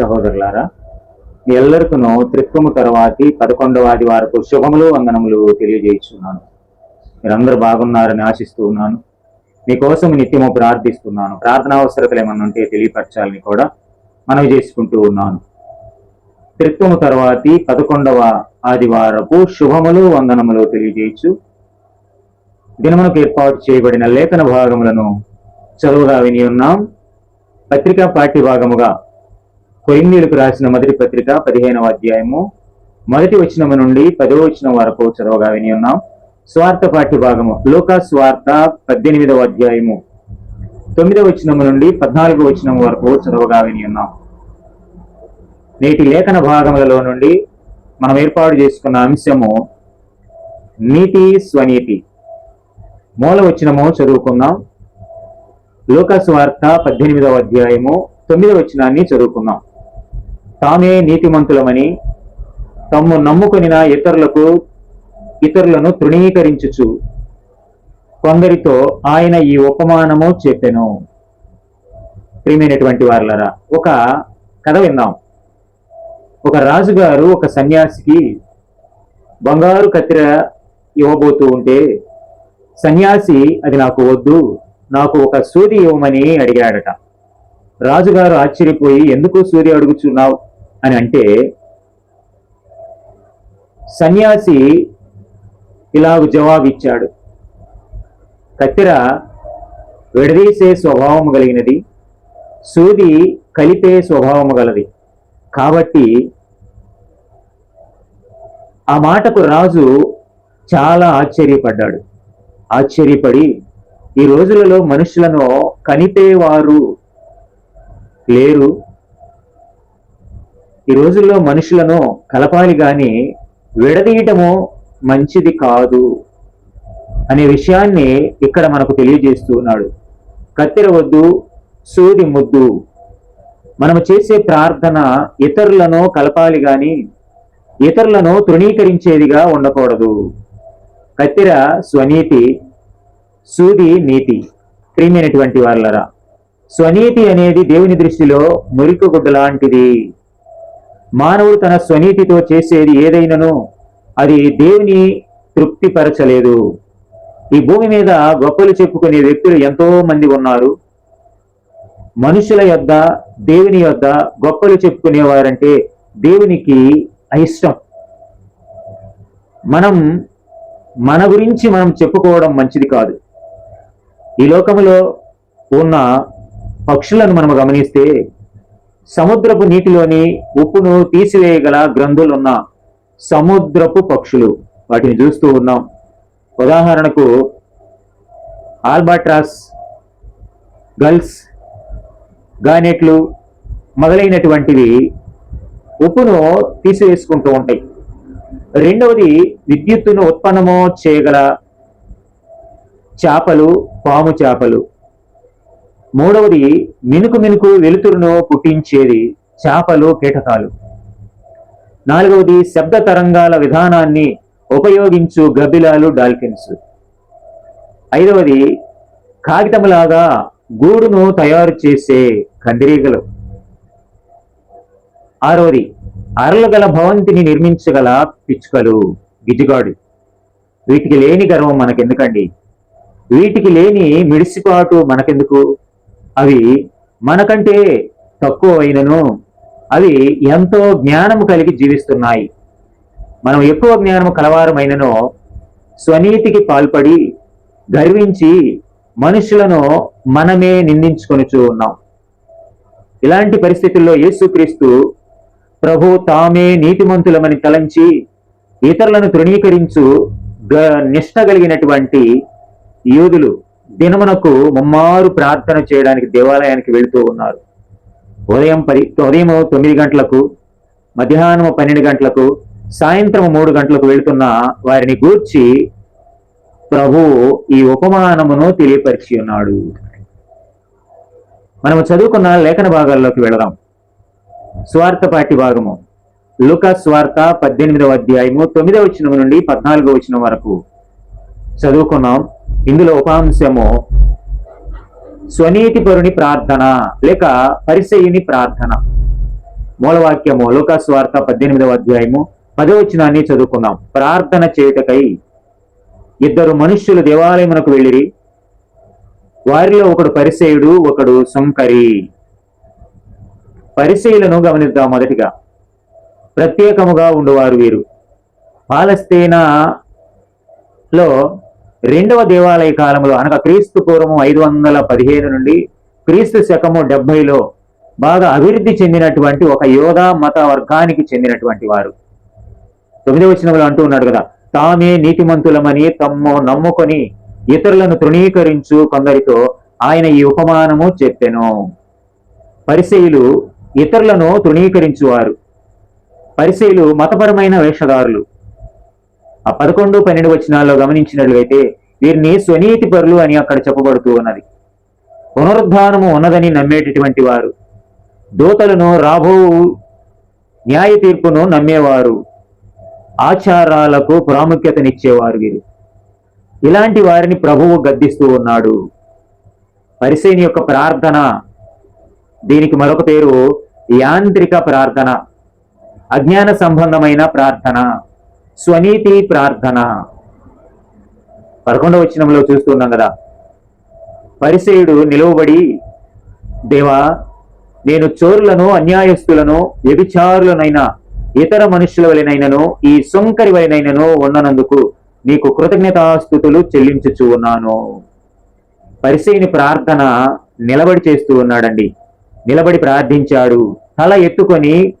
సహోదరులారా మీ ఎల్లరికను త్రిత్వము తర్వాతి పదకొండవ ఆదివారపు శుభములు వందనములు తెలియజేస్తున్నాను మీరందరూ బాగున్నారని ఆశిస్తూ ఉన్నాను. మీకోసం నిత్యము ప్రార్థిస్తున్నాను. ప్రార్థన అవసరతలు ఏమన్నా ఉంటే తెలియపరచాలని కూడా మనవి చేసుకుంటూ ఉన్నాను. త్రిత్వము తర్వాతి పదకొండవ ఆదివారపు శుభములు వందనములు తెలియజేయచ్చు. దినమునకు ఏర్పాటు చేయబడిన లేఖన భాగములను చదువుగా విని ఉన్నాం. పత్రికా పాఠ్య భాగముగా కొరిందీలకు రాసిన మొదటి పత్రిక పదిహేనవ అధ్యాయము. మొదటి వచనము నుండి పదవ వచనం వరకు చదవగా విని ఉన్నాం. స్వార్థ పాఠ్య భాగము లోక స్వార్థ పద్దెనిమిదవ అధ్యాయము. తొమ్మిదవ వచనము నుండి పద్నాలుగవ వచనం వరకు చదవగా విని ఉన్నాం. నేటి లేఖన భాగములలో నుండి మనం ఏర్పాటు చేసుకున్న అంశము నీతి స్వనీతి. మూల వచనము చదువుకుందాం. లోక స్వార్థ పద్దెనిమిదవ అధ్యాయము. తొమ్మిదవ వచనాన్ని చదువుకుందాం. తామే నీతిమంతులమని తమ్ము నమ్ముకొనిన ఇతరులకు ఇతరులను తృణీకరించుచు కొందరితో ఆయన ఈ ఉపమానము చెప్పెను. ప్రియమైనటువంటి వారులరా ఒక కథ విందాం. ఒక రాజుగారు ఒక సన్యాసికి బంగారు కత్తిర ఇవ్వబోతూ ఉంటే సన్యాసి అది నాకు వద్దు నాకు ఒక సూది ఇవ్వమని అడిగాడట. రాజుగారు ఆశ్చర్యపోయి ఎందుకు సూది అడుగుచున్నావు? అని అంటే సన్యాసి ఇలాగ జవాబిచ్చాడు. కత్తెర విడదీసే స్వభావము కలిగినది సూది కలిపే స్వభావము గలది. కాబట్టి ఆ మాటకు రాజు చాలా ఆశ్చర్యపడ్డాడు. ఆశ్చర్యపడి ఈ రోజులలో మనుషులను కనిపేవారు లేరు ఈ రోజుల్లో మనుషులను కలపాలి గాని విడదీయటము మంచిది కాదు అనే విషయాన్ని ఇక్కడ మనకు తెలియజేస్తూ ఉన్నాడు. కత్తెర వద్దు సూది ముద్దు. మనము చేసే ప్రార్థన ఇతరులను కలపాలి గాని ఇతరులను తృణీకరించేదిగా ఉండకూడదు. కత్తెర స్వనీతి సూది నీతి. ప్రియమైనటువంటి వాళ్ళరా స్వనీతి అనేది దేవుని దృష్టిలో మురికి గుడ్డ లాంటిది మానవుడు తన స్వనీతితో చేసేది ఏదైనను అది దేవుని తృప్తిపరచలేదు. ఈ భూమి మీద గొప్పలు చెప్పుకునే వ్యక్తులు ఎంతో మంది ఉన్నారు. మనుషుల యొద్ద దేవుని యొద్ద గొప్పలు చెప్పుకునేవారంటే దేవునికి అయిష్టం. మనం మన గురించి మనం చెప్పుకోవడం మంచిది కాదు. ఈ లోకములో ఉన్న పక్షులను మనం గమనిస్తే సముద్రపు నీటిలోని ఉప్పును తీసివేయగల గ్రంథులున్న సముద్రపు పక్షులు. వాటిని చూస్తూ ఉన్నాం. ఉదాహరణకు ఆల్బాట్రాస్ గల్స్ గానెట్లు మొదలైనటువంటివి ఉప్పును తీసివేసుకుంటూ ఉంటాయి. రెండవది విద్యుత్తును ఉత్పన్నము చేయగల చేపలు పాము చేపలు. మూడవది మినుకు మినుకు వెలుతురును పుట్టించేది చేపలు కీటకాలు. నాలుగవది శబ్ద తరంగాల విధానాన్ని ఉపయోగించు గబ్బిలాలు డాల్ఫిన్స్. ఐదవది కాగితములాగా గూడును తయారు చేసే కందిరీగలు. ఆరవది అరలు గల భవంతిని నిర్మించగల పిచ్చుకలు గిజిగాడు. వీటికి లేని గర్వం మనకెందుకండి? వీటికి లేని మిడిసిపాటు మనకెందుకు? అవి మనకంటే తక్కువ అయినను అవి ఎంతో జ్ఞానము కలిగి జీవిస్తున్నాయి. మనం ఎక్కువ జ్ఞానము కలవారమైనను స్వనీతికి పాల్పడి గర్వించి మనుషులను మనమే నిందించుకొనుచూ ఉన్నాం. ఇలాంటి పరిస్థితుల్లో యేసుక్రీస్తు ప్రభు తామే నీతిమంతులమని తలంచి ఇతరులను తృణీకరించు గ- నిష్ట కలిగినటువంటి యూదులు దినమునకు ముమ్మారు ప్రార్థన చేయడానికి దేవాలయానికి వెళుతూ ఉన్నారు. ఉదయం పది ఉదయం తొమ్మిది గంటలకు మధ్యాహ్నం పన్నెండు గంటలకు సాయంత్రం మూడు గంటలకు వెళుతున్న వారిని గూర్చి ప్రభు ఈ ఉపమానమును తెలియపరిచి ఉన్నాడు. మనము చదువుకున్న లేఖన భాగాల్లోకి వెళదాం. స్వార్థ భాగము లుకా స్వార్థ పద్దెనిమిదవ అధ్యాయము తొమ్మిదవ వచనం నుండి పద్నాలుగో వచనం వరకు చదువుకున్నాం. ఇందులో ఉపాంశము స్వనీతిపరుని ప్రార్థన లేక పరిసయుని ప్రార్థన. మూలవాక్యము లోకాస్ వార్త పద్దెనిమిదవ అధ్యాయము పదవచనాన్ని చదువుకుందాం. ప్రార్థన చేయుటకై ఇద్దరు మనుష్యులు దేవాలయమునకు వెళ్ళిరి. వారిలో ఒకడు పరిసేయుడు ఒకడు సుంకరి. పరిశీలను గమనిద్దాం మొదటిగా. ప్రత్యేకముగా ఉండేవారు వీరు. పాలస్తీనాలో రెండవ దేవాలయ కాలంలో అనగా క్రీస్తు పూర్వము ఐదు వందల పదిహేను నుండి క్రీస్తు శకము డెబ్బైలో బాగా అభివృద్ధి చెందినటువంటి ఒక యోధా మత వర్గానికి చెందినటువంటి వారు. తొమ్మిదవ వచనంలో అంటూ ఉన్నాడు కదా తామే నీతిమంతులమని తమ్ము నమ్ముకొని ఇతరులను తృణీకరించు కొందరితో ఆయన ఈ ఉపమానము చెప్పెను. పరిశైలు ఇతరులను తృణీకరించువారు. పరిశైలు మతపరమైన వేషధారులు. ఆ పదకొండు పన్నెండు వచనాల్లో గమనించినట్లయితే వీరిని స్వనీతి పరులు అని అక్కడ చెప్పబడుతూ ఉన్నది. పునరుద్ధానము ఉన్నదని నమ్మేటటువంటి వారు దూతలను రాబో న్యాయ తీర్పును నమ్మేవారు ఆచారాలకు ప్రాముఖ్యతనిచ్చేవారు వీరు. ఇలాంటి వారిని ప్రభువు గద్దిస్తూ ఉన్నాడు. పరిసేని యొక్క ప్రార్థన దీనికి మరొక పేరు యాంత్రిక ప్రార్థన అజ్ఞాన సంబంధమైన ప్రార్థన. స్వనీతి ప్రార్థన. పదకొండవ వచనంలో చూస్తున్నాం కదా. పరిసేయుడు నిలువబడి దేవా నేను చోరులను అన్యాయస్తులను వ్యభిచారులనైనా ఇతర మనుషుల వలనైనను ఈ సుంకరి వలనైనను ఉన్ననందుకు నీకు కృతజ్ఞతాస్థుతులు చెల్లించుచు ఉన్నాను. పరిసేని ప్రార్థన నిలబడి చేస్తూ ఉన్నాడండి. నిలబడి ప్రార్థించాడు. తల ఎత్తుకొని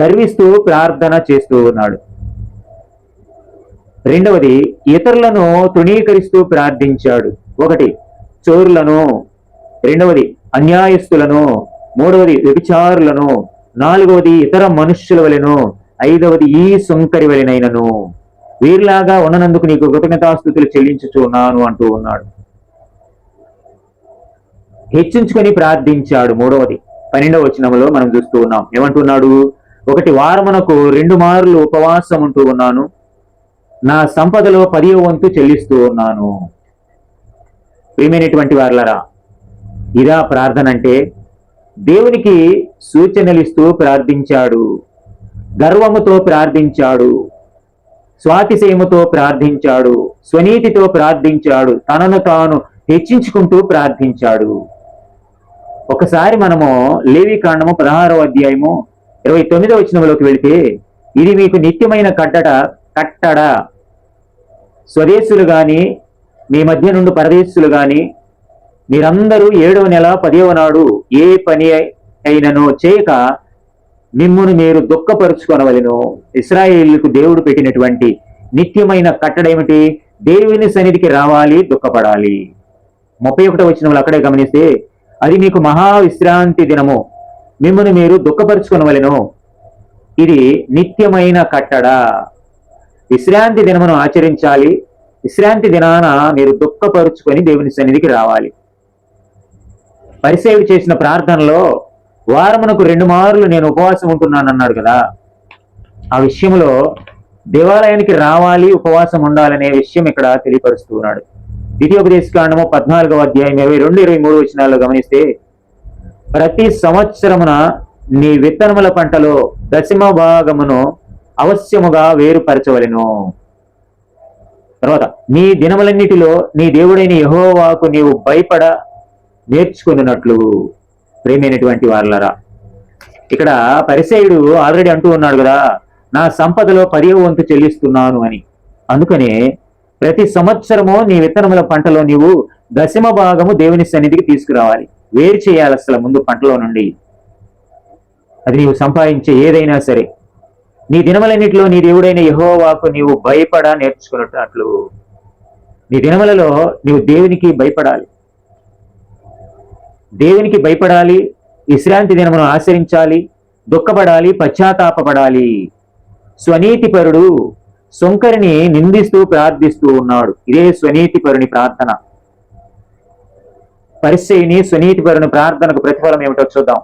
గర్విస్తూ ప్రార్థన చేస్తూ ఉన్నాడు. రెండవది ఇతరులను తృణీకరిస్తూ ప్రార్థించాడు. ఒకటి చోరులను. రెండవది అన్యాయస్తులను. మూడవది వ్యభిచారులను. నాలుగవది ఇతర మనుష్యుల వలెను. ఐదవది ఈ సుంకరి వలెనైనను. వీరిలాగా ఉన్ననందుకు నీకు కృతజ్ఞతాస్థుతులు చెల్లించుచున్నాను అంటూ ఉన్నాడు. హెచ్చించుకొని ప్రార్థించాడు. మూడవది పన్నెండవ వచనంలో మనం చూస్తూ ఉన్నాం. ఏమంటున్నాడు? ఒకటి వారమునకు రెండు మార్లు ఉపవాసం ఉంటూ ఉన్నాను. నా సంపదలో పదివ వంతు చెల్లిస్తూ ఉన్నాను. ప్రియమైనటువంటి వారులరా ఇదా ప్రార్థన అంటే దేవునికి సూచనలిస్తూ ప్రార్థించాడు గర్వముతో ప్రార్థించాడు స్వాతిశయముతో ప్రార్థించాడు స్వనీతితో ప్రార్థించాడు తనను తాను హెచ్చించుకుంటూ ప్రార్థించాడు. ఒకసారి మనము లేవి కాండము పదహారవ అధ్యాయము ఇరవై తొమ్మిదవ వచనంలోకి వెళితే ఇది మీకు నిత్యమైన కట్టడ కట్టడ. స్వదేశులు కానీ మీ మధ్య నుండి పరదేశులు కానీ మీరందరూ ఏడవ నెల పదవ నాడు ఏ పని అయినను చేయక మిమ్మును మీరు దుఃఖపరుచుకొనవలెను. ఇస్రాయేళ్ళకు దేవుడు పెట్టినటువంటి నిత్యమైన కట్టడ ఏమిటి? దేవుని సన్నిధికి రావాలి దుఃఖపడాలి. ముప్పై ఒకటో వచ్చిన అక్కడే గమనిస్తే అది మీకు మహా విశ్రాంతి దినము. మిమ్మల్ని మీరు దుఃఖపరుచుకొనవలెను. ఇది నిత్యమైన కట్టడ. విశ్రాంతి దినమును ఆచరించాలి. విశ్రాంతి దినాన మీరు దుఃఖపరుచుకొని దేవుని సన్నిధికి రావాలి. పరిసేవి చేసిన ప్రార్థనలో వారమునకు రెండు మార్లు నేను ఉపవాసం ఉంటున్నాను అన్నాడు కదా. ఆ విషయంలో దేవాలయానికి రావాలి ఉపవాసం ఉండాలనే విషయం ఇక్కడ తెలియపరుస్తూ ఉన్నాడు. ద్వితీయోపదేశ కాండము పద్నాలుగవ అధ్యాయం ఇరవై రెండు ఇరవై మూడు వచనాల్లో గమనిస్తే ప్రతి సంవత్సరమున నీ విత్తనముల పంటలో దశమ భాగమును అవశ్యముగా వేరుపరచవలెను. తర్వాత నీ దినములన్నిటిలో నీ దేవుడైన యహోవాకు నీవు భయపడ నేర్చుకున్నట్లు ప్రేమైనటువంటి వాళ్ళరా ఇక్కడ పరిసయుడు ఆల్రెడీ అంటూ ఉన్నాడు కదా నా సంపదలో పదివ వంతు చెల్లిస్తున్నాను అని. అందుకనే ప్రతి సంవత్సరము నీ విత్తనముల పంటలో నీవు దశమ భాగము దేవుని సన్నిధికి తీసుకురావాలి. వేరు చేయాలి అసలు ముందు పంటలో నుండి. అది నీవు సంపాదించే ఏదైనా సరే. నీ దినములన్నిటిలో నీ దేవుడైన యహోవాకు నీవు భయపడ నేర్చుకున్నట్లు నీ దినములలో నీవు దేవునికి భయపడాలి. దేవునికి భయపడాలి విశ్రాంతి దినమును ఆచరించాలి దుఃఖపడాలి పశ్చాత్తాపడాలి స్వనీతిపరుడు శంకరిని నిందిస్తూ ప్రార్థిస్తూ ఉన్నాడు. ఇదే స్వనీతిపరుని ప్రార్థన. పరిచయుని స్వనీతిపరుని ప్రార్థనకు ప్రతిఫలం ఏమిటో చూద్దాం.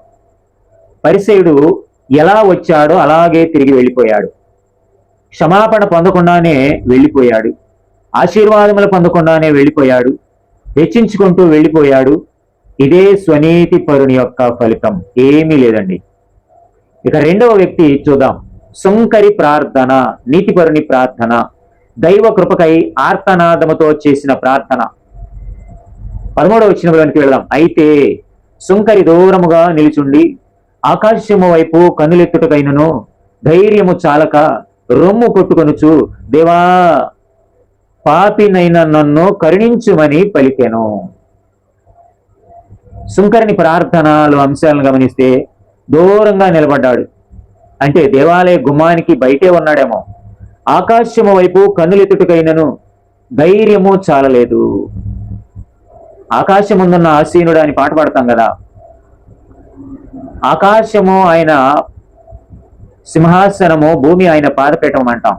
పరిశయుడు ఎలా వచ్చాడో అలాగే తిరిగి వెళ్ళిపోయాడు. క్షమాపణ పొందకుండానే వెళ్ళిపోయాడు. ఆశీర్వాదములు పొందకుండానే వెళ్ళిపోయాడు. హెచ్చించుకుంటూ వెళ్ళిపోయాడు. ఇదే స్వనీతి పరుని యొక్క ఫలితం. ఏమీ లేదండి. ఇక రెండవ వ్యక్తి చూద్దాం. సుంకరి ప్రార్థన నీతిపరుని ప్రార్థన దైవ కృపకై ఆర్తనాదముతో చేసిన ప్రార్థన. పదమూడవ వచ్చినలోనికి వెళదాం. అయితే సుంకరి దూరముగా నిలుచుండి ఆకాశము వైపు కనులెత్తుటకైనను ధైర్యము చాలక రొమ్ము కొట్టుకొనుచు దేవా పాపినైన నన్ను కరుణించుమని పలికెను. సుంకరిని ప్రార్థనలు అంశాలను గమనిస్తే దూరంగా నిలబడ్డాడు. అంటే దేవాలయ గుమ్మానికి బయటే ఉన్నాడేమో. ఆకాశము వైపు కన్నులెత్తుటకైనను ధైర్యము చాలలేదు. ఆకాశముందున్న ఆసీనుడు అని పాట పాడతాం కదా. ఆకాశము ఆయన సింహాసనము భూమి ఆయన పాదపీఠం అంటాం.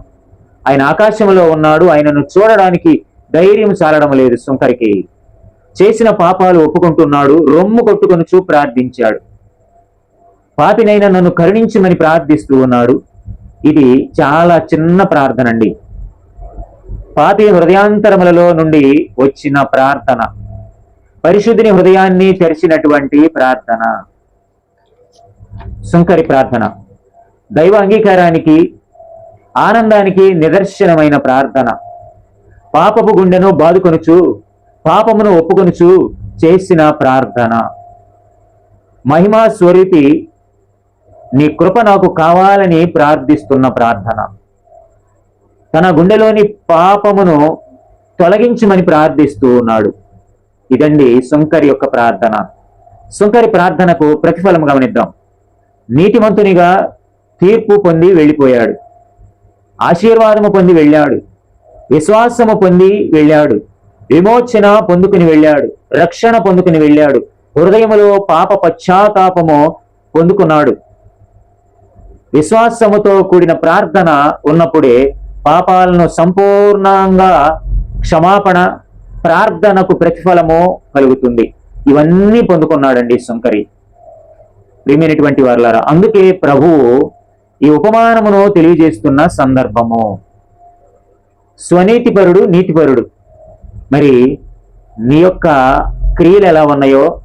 ఆయన ఆకాశంలో ఉన్నాడు ఆయనను చూడడానికి ధైర్యం చాలడం లేదు సుంకరికి చేసిన పాపాలు ఒప్పుకుంటున్నాడు రొమ్ము కొట్టుకొని చూ ప్రార్థించాడు. పాపినైనా నన్ను కరుణించమని ప్రార్థిస్తూ ఉన్నాడు. ఇది చాలా చిన్న ప్రార్థన అండి పాపి హృదయాంతరములలో నుండి వచ్చిన ప్రార్థన. పరిశుద్ధిని హృదయాన్ని తెరిచినటువంటి ప్రార్థన. సుంకరి ప్రార్థన. దైవ అంగీకారానికి ఆనందానికి నిదర్శనమైన ప్రార్థన. పాపపు గుండెను బాదుకొనుచు పాపమును ఒప్పుకొనుచు చేసిన ప్రార్థన. మహిమా స్వరూపి నీ కృప నాకు కావాలని ప్రార్థిస్తున్న ప్రార్థన. తన గుండెలోని పాపమును తొలగించమని ప్రార్థిస్తూ ఉన్నాడు. ఇదండి సుంకరి యొక్క ప్రార్థన. సుంకరి ప్రార్థనకు ప్రతిఫలం గమనిద్దాం. నీతిమంతునిగా తీర్పు పొంది వెళ్ళిపోయాడు. ఆశీర్వాదము పొంది వెళ్ళాడు. విశ్వాసము పొంది వెళ్ళాడు. విమోచన పొందుకుని వెళ్ళాడు. రక్షణ పొందుకుని వెళ్ళాడు. హృదయములో పాప పశ్చాత్తాపము పొందుకున్నాడు. విశ్వాసముతో కూడిన ప్రార్థన ఉన్నప్పుడే పాపాలను సంపూర్ణంగా క్షమాపణ ప్రార్థనకు ప్రతిఫలము కలుగుతుంది. ఇవన్నీ పొందుకున్నాడండి శంకరి. ప్రియమైనటువంటి వారులారా అందుకే ప్రభువు ఈ ఉపమానమును తెలియజేస్తున్న సందర్భము. స్వనీతిపరుడు నీతిపరుడు. మరి నీ యొక్క క్రియలు ఎలా ఉన్నాయో?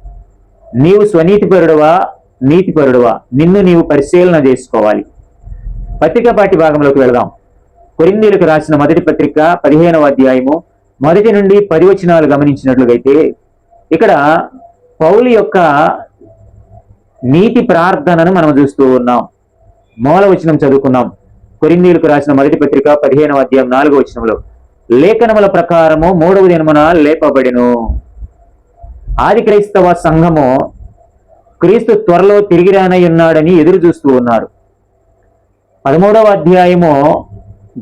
నీవు స్వనీతిపరుడువా నీతిపరుడువా? నిన్ను నీవు పరిశీలన చేసుకోవాలి. పత్రికపాటి భాగంలోకి వెళదాం. కొరిందీలకు రాసిన మొదటి పత్రిక పదిహేనవ అధ్యాయము మొదటి నుండి పది వచనాలు గమనించినట్లుగైతే ఇక్కడ పౌలు యొక్క నీతి ప్రార్థనను మనం చూస్తూ ఉన్నాం. మూల వచనం చదువుకున్నాం. కొరిందీలకు రాసిన మొదటి పత్రిక పదిహేనవ అధ్యాయం నాలుగో వచనంలో లేఖనముల ప్రకారము మూడవ దినమున లేపబడిను. ఆది క్రైస్తవ సంఘము క్రీస్తు త్వరలో తిరిగి రానై ఉన్నాడని ఎదురు చూస్తూ ఉన్నారు. పదమూడవ అధ్యాయము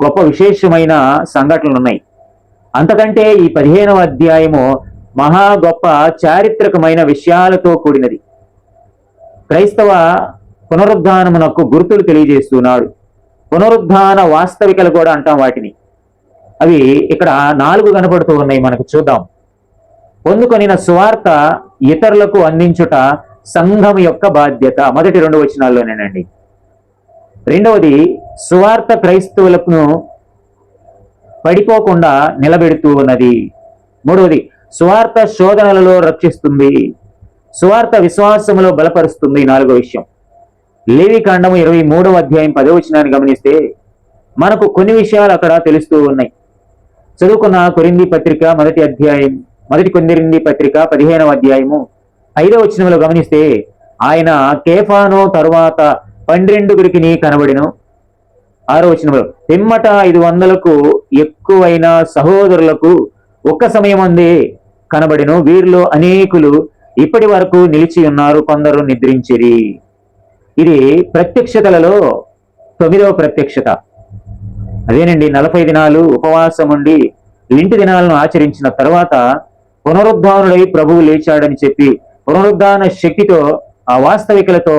గొప్ప విశేషమైన సంఘటనలు ఉన్నాయి. అంతకంటే ఈ పదిహేనవ అధ్యాయము మహా గొప్ప చారిత్రకమైన విషయాలతో కూడినది. క్రైస్తవ పునరుద్ధానమునకు గుర్తులు తెలియజేస్తున్నాడు. పునరుద్ధాన వాస్తవికలు కూడా అంటాం వాటిని. అవి ఇక్కడ నాలుగు కనపడుతూ ఉన్నాయి మనకు చూద్దాం. పొందుకొనిన సువార్త ఇతరులకు అందించుట సంఘం యొక్క బాధ్యత. మొదటి రెండు వచనాల్లోనేనండి. రెండవది సువార్త క్రైస్తవులకు పడిపోకుండా నిలబెడుతూ ఉన్నది. మూడవది సువార్త శోధనలలో రక్షిస్తుంది. సువార్త విశ్వాసములో బలపరుస్తుంది నాలుగో విషయం. లేవి కాండము ఇరవై మూడవ అధ్యాయం పదవచనాన్ని గమనిస్తే మనకు కొన్ని విషయాలు అక్కడ తెలుస్తూ ఉన్నాయి. చదువుకున్న కొరింది పత్రిక మొదటి అధ్యాయం మొదటి కొందిరింది పత్రిక పదిహేనవ అధ్యాయము ఐదవ వచనంలో గమనిస్తే ఆయన కేఫాను తరువాత పన్నెండుగురికి కనబడిను. ఆరో వచనంలో పిమ్మట ఐదు వందలకు ఎక్కువైన సహోదరులకు ఒక్క సమయం అందే కనబడిను. వీరిలో అనేకులు ఇప్పటి వరకు నిలిచి ఉన్నారు కొందరు నిద్రించిరి. ఇది ప్రత్యక్షతలలో తొమ్మిదవ ప్రత్యక్షత. అదేనండి నలభై దినాలు ఉపవాసం ఉండి ఇంటి దినాలను ఆచరించిన తర్వాత పునరుద్ధానుడై ప్రభువు లేచాడని చెప్పి పునరుద్ధాన శక్తితో ఆ వాస్తవికలతో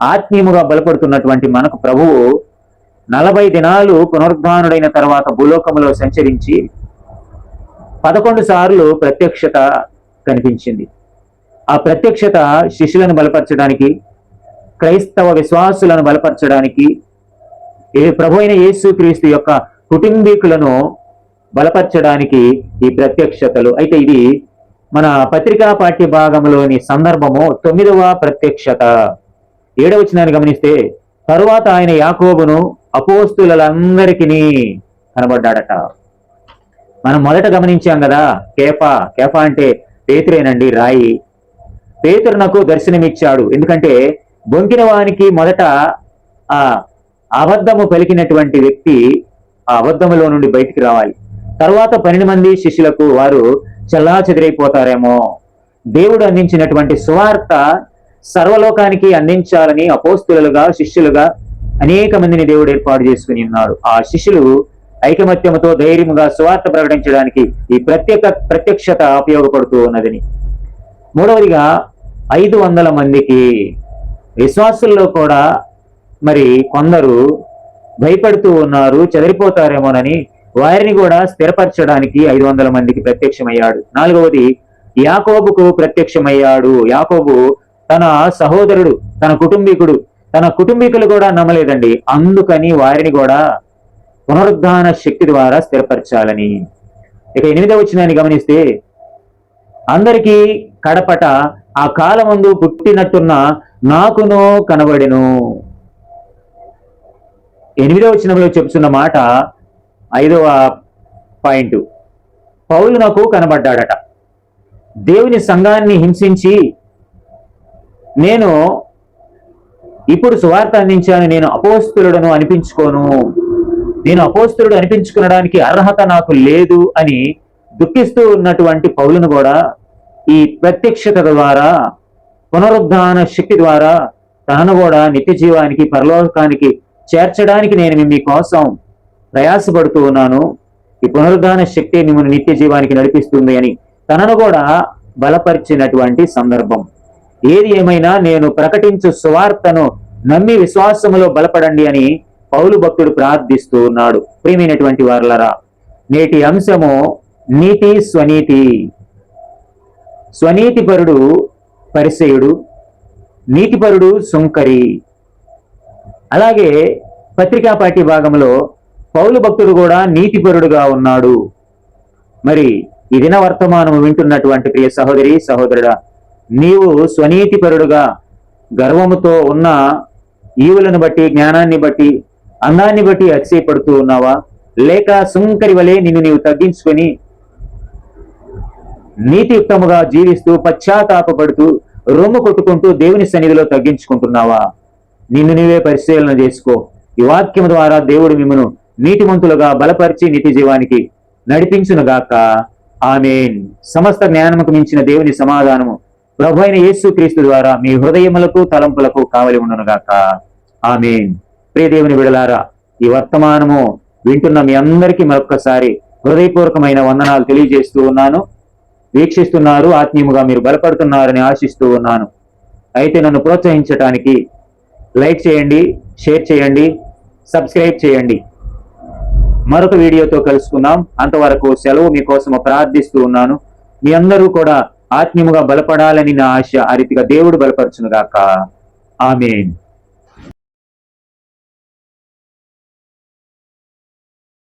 ఆత్మీయముగా బలపడుతున్నటువంటి మనకు ప్రభువు నలభై దినాలు పునరుద్ధానుడైన తర్వాత భూలోకములో సంచరించి పదకొండు సార్లు ప్రత్యక్షత కనిపించింది. ఆ ప్రత్యక్షత శిష్యులను బలపరచడానికి క్రైస్తవ విశ్వాసులను బలపరచడానికి ఏ ప్రభు అయిన యేసుక్రీస్తు యొక్క కుటుంబీకులను బలపరచడానికి ఈ ప్రత్యక్షతలు. అయితే ఇది మన పత్రికా పాఠ్య భాగంలోని సందర్భము తొమ్మిదవ ప్రత్యక్షత. ఏడవచనాన్ని గమనిస్తే తరువాత ఆయన యాకోబును అపోస్తులందరికీ కనబడ్డాడట. మనం మొదట గమనించాం కదా కేఫా కేఫా అంటే పేతురేనండి రాయి. పేతురునకు దర్శనమిచ్చాడు. ఎందుకంటే బొంకిన వానికి మొదట ఆ అబద్ధము పలికినటువంటి వ్యక్తి ఆ అబద్ధములో నుండి బయటికి రావాలి. తర్వాత పన్నెండు మంది శిష్యులకు వారు చల్లా చెదిరైపోతారేమో. దేవుడు అందించినటువంటి సువార్త సర్వలోకానికి అందించాలని అపోస్తులుగా శిష్యులుగా అనేక మందిని దేవుడు ఏర్పాటు చేసుకుని ఉన్నాడు. ఆ శిష్యులు ఐకమత్యముతో ధైర్యముగా సువార్త ప్రకటించడానికి ఈ ప్రత్యేక ప్రత్యక్షత ఉపయోగపడుతూ ఉన్నదని. మూడవదిగా ఐదు వందల మందికి విశ్వాసుల్లో కూడా మరి కొందరు భయపడుతూ ఉన్నారు చెదిరిపోతారేమోనని వారిని కూడా స్థిరపరచడానికి ఐదు వందల మందికి ప్రత్యక్షమయ్యాడు. నాలుగవది యాకోబుకు ప్రత్యక్షమయ్యాడు. యాకోబు తన సహోదరుడు తన కుటుంబీకుడు తన కుటుంబీకులు కూడా నమ్మలేదండి. అందుకని వారిని కూడా పునరుద్ధాన శక్తి ద్వారా స్థిరపరచాలని. ఇక ఎనిమిదవ వచ్చినాన్ని గమనిస్తే అందరికీ కడపట ఆ కాలమందు పుట్టినట్టున్న నాకును కనబడెను. ఎనిమిదవ వచనంలో చెప్తున్న మాట ఐదవ పాయింట్. పౌలు నాకు కనబడ్డాడట. దేవుని సంఘాన్ని హింసించి నేను ఇప్పుడు సువార్త అందించాను నేను అపోస్తులుడను అనిపించుకోను. నేను అపోస్తులుడు అనిపించుకునడానికి అర్హత నాకు లేదు అని దుఃఖిస్తూ ఉన్నటువంటి పౌలును కూడా ఈ ప్రత్యక్షత ద్వారా పునరుద్ధాన శక్తి ద్వారా తనను కూడా నిత్య జీవానికి పరలోకానికి చేర్చడానికి నేను మీకోసం ప్రయాసపడుతూ ఉన్నాను. ఈ పునరుద్ధాన శక్తి మిమ్మల్ని నిత్య జీవానికి నడిపిస్తుంది అని తనను కూడా బలపరిచినటువంటి సందర్భం. ఏది ఏమైనా నేను ప్రకటించు సువార్తను నమ్మి విశ్వాసములో బలపడండి అని పౌలు భక్తుడు ప్రార్థిస్తూ ఉన్నాడు. ప్రియమైనటువంటి వారలరా నేటి అంశము నీతి స్వనీతి. స్వనీతిపరుడు పరిసయుడు నీతిపరుడు సుంకరి. అలాగే పత్రికా పార్టీ భాగంలో పౌలు భక్తుడు కూడా నీతిపరుడుగా ఉన్నాడు. మరి ఈ దిన వర్తమానం వింటున్నటువంటి ప్రియ సహోదరి సహోదరుడా నీవు స్వనీతిపరుడుగా గర్వముతో ఉన్న ఈవులను బట్టి జ్ఞానాన్ని బట్టి అందాన్ని బట్టి అతిశయపడుతూ ఉన్నావా? లేక సుంకరి వలె నిన్ను నీవు తగ్గించుకొని నీతియుక్తముగా జీవిస్తూ పశ్చాత్తాపడుతూ రొమ్ము కొట్టుకుంటూ దేవుని సన్నిధిలో తగ్గించుకుంటున్నావా? నిన్ను నీవే పరిశీలన చేసుకో. ఈ వాక్యం ద్వారా దేవుడు మిమ్మను నీతిమంతులుగా బలపరిచి నిత్య జీవానికి నడిపించునుగాక. ఆమెన్. సమస్త జ్ఞానముకు మించిన దేవుని సమాధానము ప్రభు అయిన యేసు క్రీస్తు ద్వారా మీ హృదయములకు తలంపులకు కావలి ఉండునుగాక. ఆమెన్. ప్రియ దేవుని విడలారా ఈ వర్తమానము వింటున్న మీ అందరికీ మరొక్కసారి హృదయపూర్వకమైన వందనాలు తెలియజేస్తూ ఉన్నాను. వీక్షిస్తున్నారు ఆత్మీయముగా మీరు బలపడుతున్నారని ఆశిస్తూ ఉన్నాను. అయితే నన్ను ప్రోత్సహించటానికి లైక్ చేయండి షేర్ చేయండి సబ్స్క్రైబ్ చేయండి. మరొక వీడియోతో కలుసుకుందాం. అంతవరకు సెలవు మీకోసం ప్రార్థిస్తూ ఉన్నాను. మీ అందరూ కూడా ఆత్మీయముగా బలపడాలని నా ఆశ ఆ రీతిగా దేవుడు బలపరచునుగాక. ఆమెన్.